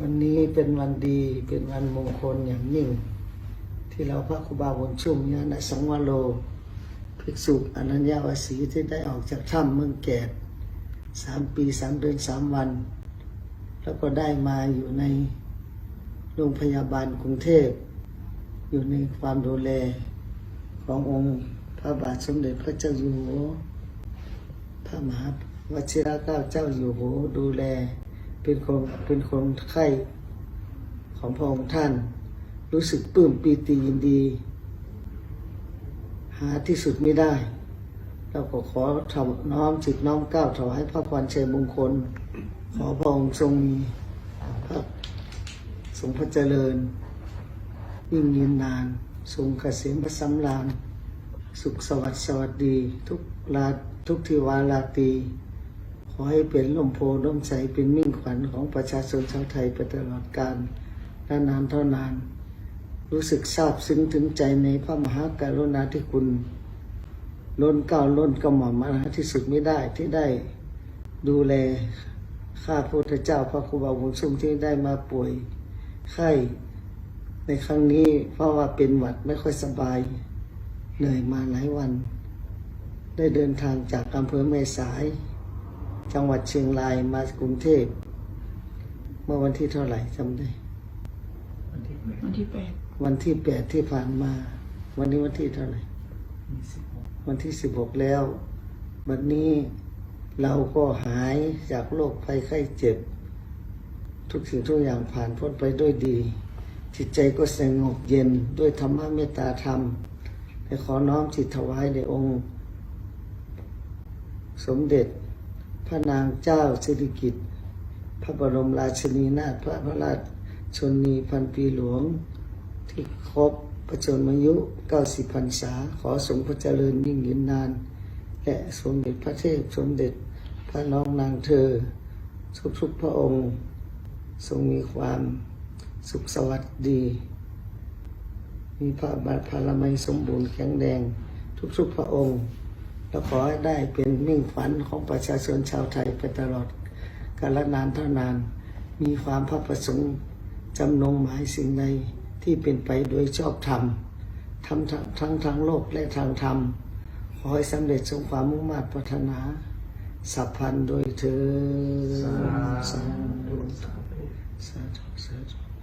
วันนี้เป็นวันดีเป็นวันมงคลอย่างยิ่ง ที่เราพระครูบาบุญชุ่มญาณสังวโรภิกษุอนัญญาวสีที่ได้ออกจากถ้ำเมืองแกดสามปีสามเดือนสามวัน แล้วก็ได้มาอยู่ในโรงพยาบาลกรุงเทพ อยู่ในความดูแลขององค์พระบาทสมเด็จพระเจ้าอยู่หัวพระมหาวชิรเกล้าเจ้าอยู่หัวดูแล เป็นคนเป็นคนไข้ของพระองค์ท่าน รู้สึกปลื้มปีติยินดี หาที่สุดไม่ได้เราก็ขอถวน้อมจิตน้อมเกล้าวถวายพระพรชัยมงคล ขอพระองค์ทรงมีพระทรงพระเจริญ ยิ่งยืนนาน ทรงเกษมพระสำราญ สุขสวัสดิ์สวัสดี ทุกลาทุกทิวาลาตี ขอให้เป็นลมโพล่มใสเป็นมิ่งขวัญของประชาชนชาวไทยไปตลอดกาลนานเท่านาน รู้สึกซาบซึ้งถึงใจในพระมหากรุณาธิคุณ ล้นเก้าล้นกระหม่อมมาที่สุดไม่ได้ที่ได้ดูแลข้าพระพุทธเจ้าพระครูบาบุญชุมที่ได้มาป่วยไข้ในครั้งนี้เพราะว่าเป็นหวัดไม่ค่อยสบาย เหนื่อยมาหลายวัน ได้เดินทางจากอำเภอแม่สาย จังหวัดเชียงรายมากรุงเทพ เมื่อวันที่เท่าไหร่จำได้ วันที่วันที่แปดวันที่แปดที่ผ่านมา วันนี้วันที่เท่าไหร่มีสิบหกวันที่สิบหกแล้ว วันนี้เราก็หายจากโรคภัยไข้เจ็บ ทุกสิ่งทุกอย่างผ่านพ้นไปด้วยดี จิตใจก็สงบเย็นด้วยธรรมะเมตตาธรรมและขอน้อมจิตถวายในองค์ สมเด็จ พระนางเจ้าสิริกิติ์พระบรมราชินีนาถพระพระราชชนีพันปีหลวง ที่ครบประชนมายุ 90พรรษา ขอสงพระเจริญยิ่งยืนนาน และสมเด็จพระเทพสมเด็จพระน้องนางเธอ ทุกทุกๆพระองค์ ทรงมีความสุขสวัสดี มีพระบาทพลามัยสมบูรณ์แข็งแรงทุกๆพระองค์ และขอให้ได้เป็นมิ่งฝันของประชาชนชาวไทยไปตลอดกาลนานเท่านาน มีความพระประสงค์จำนงหมายสิ่งใดที่เป็นไปโดยชอบธรรมทำทั้งทั้งทางโลกและทางธรรม ขอให้สำเร็จสมความมุ่งมา่ปรารถนา สัพพันธ์โดยเธอญสาธุสาธุสาธุ